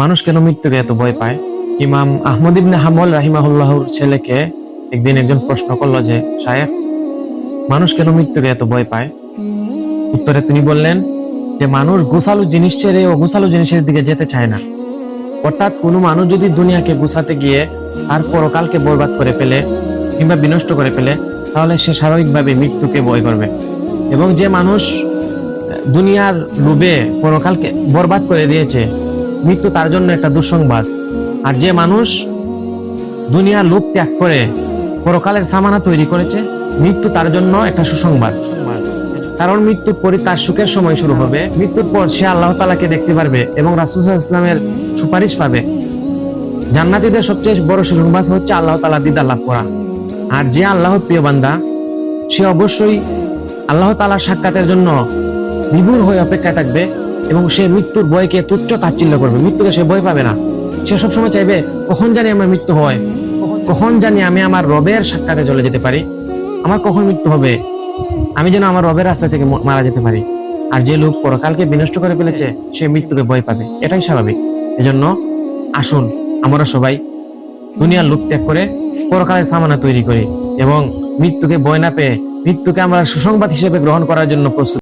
মানুষ কেন মৃত্যুকে এত ভয় পায়? ইমাম আহমদ ইবনে হামল রাহিমাহুল্লাহর ছেলেকে একদিন একজন প্রশ্ন করল যে সাহেব মানুষ কেন মৃত্যুকে এত ভয় পায়? উত্তরে তিনি বললেন, যে মানুষ গোছালো জিনিস ছেড়ে ও গোছালো জিনিসের দিকে যেতে চায় না। অর্থাৎ কোনো মানুষ যদি দুনিয়াকে গুছাতে গিয়ে আর পরকালকে বরবাদ করে ফেলে কিংবা বিনষ্ট করে ফেলে, তাহলে সে স্বাভাবিকভাবে মৃত্যুকে ভয় করবে। এবং যে মানুষ দুনিয়ার লোভে পরকালকে বরবাদ করে দিয়েছে মৃত্যু তার জন্য একটা দুঃসংবাদ। আর যে মানুষ দুনিয়ার লোভ ত্যাগ করে, পরকালের সামানা তৈরি করেছে, মৃত্যু তার জন্য একটা সুসংবাদ। কারণ মৃত্যুর পরে তার সুখের সময় শুরু হবে। মৃত্যুর পর সে আল্লাহ তালাকে দেখতে পারবে এবং রাসুল ইসলামের সুপারিশ পাবে। জান্নাতীদের সবচেয়ে বড় সুসংবাদ হচ্ছে আল্লাহ তালা দিদার লাভ করা। আর যে আল্লাহর প্রিয় বান্দা, সে অবশ্যই আল্লাহ তালার সাক্ষাতের জন্য বিভুর হয়ে অপেক্ষায় থাকবে। এবং সে মৃত্যুর ভয়কে তুচ্ছ তাচ্ছিল্য করবে। মৃত্যুকে সে ভয় পাবে না। সে সবসময় চাইবে, কখন জানি আমার মৃত্যু হয়? কখন জানি আমি আমার রবের সাক্ষাতে চলে যেতে পারি? আমার কখন মৃত্যু হবে? আমি যেন আমার রবের রাস্তা থেকে মারা যেতে পারি। আর যে লোক পরকালকে বিনষ্ট করে ফেলেছে, সে মৃত্যুকে ভয় পাবে। এটাই স্বাভাবিক। এজন্য আসুন, আমরা সবাই দুনিয়ার লোক ত্যাগ করে পরকালের সামানা তৈরি করি এবং মৃত্যুকে ভয় না পেয়ে মৃত্যুকে আমরা সুসংবাদ হিসেবে গ্রহণ করার জন্য প্রস্তুত